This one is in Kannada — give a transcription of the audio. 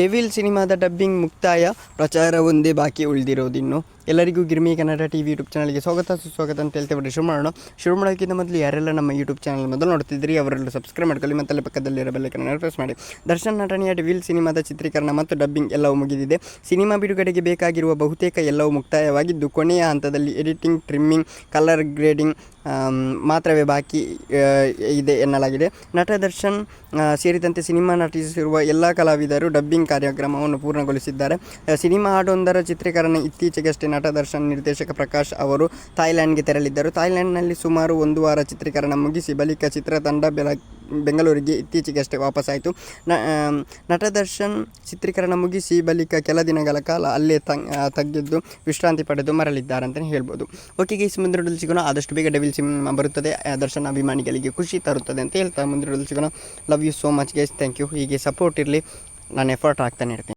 ಡೆವಿಲ್ ಸಿನಿಮಾದ ಡಬ್ಬಿಂಗ್ ಮುಕ್ತಾಯ. ಪ್ರಚಾರ ಒಂದೇ ಬಾಕಿ ಉಳಿದಿರೋದಿನ್ನು ಎಲ್ಲರಿಗೂ Girmi Kannada T V YouTube ಚಾನಲ್ಗೆ ಸ್ವಾಗತ. ಸುಸ್ವಾಗತ ಅಂತ ಹೇಳ್ತೇವೆ ಶುರು ಮಾಡೋಣ. ಶುರು ಮಾಡೋಕ್ಕಿಂತ ಮೊದಲು ಯಾರೆಲ್ಲ ನಮ್ಮ ಯೂಟ್ಯೂಬ್ ಚಾನಲ್ ಮೊದಲು ನೋಡ್ತಿದ್ರಿ ಅವರೆಲ್ಲ ಸಬ್ಸ್ಕ್ರೈಬ್ ಮಾಡ್ಕೊಳ್ಳಿ ಮತ್ತು ಪಕ್ಕದಲ್ಲಿರಬಲ್ಲ ಪಕ್ಕದಲ್ಲಿರೋ ಬೆಲ್ಲೈಕನ್ನ ಪ್ರೆಸ್ ಮಾಡಿ. ದರ್ಶನ್ ನಟನೆಯ ಡೆವಿಲ್ ಸಿನಿಮಾದ ಚಿತ್ರೀಕರಣ ಮತ್ತು ಡಬ್ಬಿಂಗ್ ಎಲ್ಲವೂ ಮುಗಿದಿದೆ. ಸಿನಿಮಾ ಬಿಡುಗಡೆಗೆ ಬೇಕಾಗಿರುವ ಬಹುತೇಕ ಎಲ್ಲವೂ ಮುಕ್ತಾಯವಾಗಿದ್ದು, ಕೊನೆಯ ಹಂತದಲ್ಲಿ ಎಡಿಟಿಂಗ್ ಟ್ರಿಮ್ಮಿಂಗ್ ಕಲರ್ ಗ್ರೇಡಿಂಗ್ ಮಾತ್ರವೇ ಬಾಕಿ ಇದೆ ಎನ್ನಲಾಗಿದೆ. ನಟ ದರ್ಶನ್ ಸೇರಿದಂತೆ ಸಿನಿಮಾ ನಟಿಸಿರುವ ಎಲ್ಲ ಕಲಾವಿದರು ಡಬ್ಬಿಂಗ್ ಕಾರ್ಯಕ್ರಮವನ್ನು ಪೂರ್ಣಗೊಳಿಸಿದ್ದಾರೆ. ಸಿನಿಮಾ ಹಾಡೊಂದರ ಚಿತ್ರೀಕರಣ ಇತ್ತೀಚೆಗಷ್ಟೇ ನಟ ದರ್ಶನ್ ನಿರ್ದೇಶಕ ಪ್ರಕಾಶ್ ಅವರು ಥಾಯ್ಲ್ಯಾಂಡ್ಗೆ ತೆರಳಿದ್ದರು. ಥಾಯ್ಲ್ಯಾಂಡ್ನಲ್ಲಿ ಸುಮಾರು ಒಂದು ವಾರ ಚಿತ್ರೀಕರಣ ಮುಗಿಸಿ ಬಳಿಕ ಚಿತ್ರತಂಡ ಬೆಳ ಬೆಂಗಳೂರಿಗೆ ಇತ್ತೀಚೆಗಷ್ಟೇ ವಾಪಸ್ಸಾಯಿತು. ನ ನಟದರ್ಶನ್ ನಟ ದರ್ಶನ್ ಚಿತ್ರೀಕರಣ ಮುಗಿಸಿ ಬಳಿಕ ಕೆಲ ದಿನಗಳ ಕಾಲ ಅಲ್ಲೇ ತಗ್ಗಿದ್ದು ವಿಶ್ರಾಂತಿ ಪಡೆದು ಮರಳಿದ್ದಾರೆ ಅಂತಲೇ ಹೇಳ್ಬೋದು. ಓಕೆ ಈ ಮುಂದಿನ ಸಿಗೋಣ ಆದಷ್ಟು ಬೇಗ ಡೆವಿಲ್ ಸಿನಿಮಾ ಬರುತ್ತದೆ. ದರ್ಶನ್ ಅಭಿಮಾನಿಗಳಿಗೆ ಖುಷಿ ತರುತ್ತದೆ ಅಂತ ಹೇಳ್ತಾ ಮುಂದಿನ ಸಿಗೋಣ love you so much guys thank you ಹೀಗೆ ಸಪೋರ್ಟ್ ಇರಲಿ. ನಾನು ಎಫರ್ಟ್ ಹಾಕ್ತಾನೆ ಇರ್ತೀನಿ.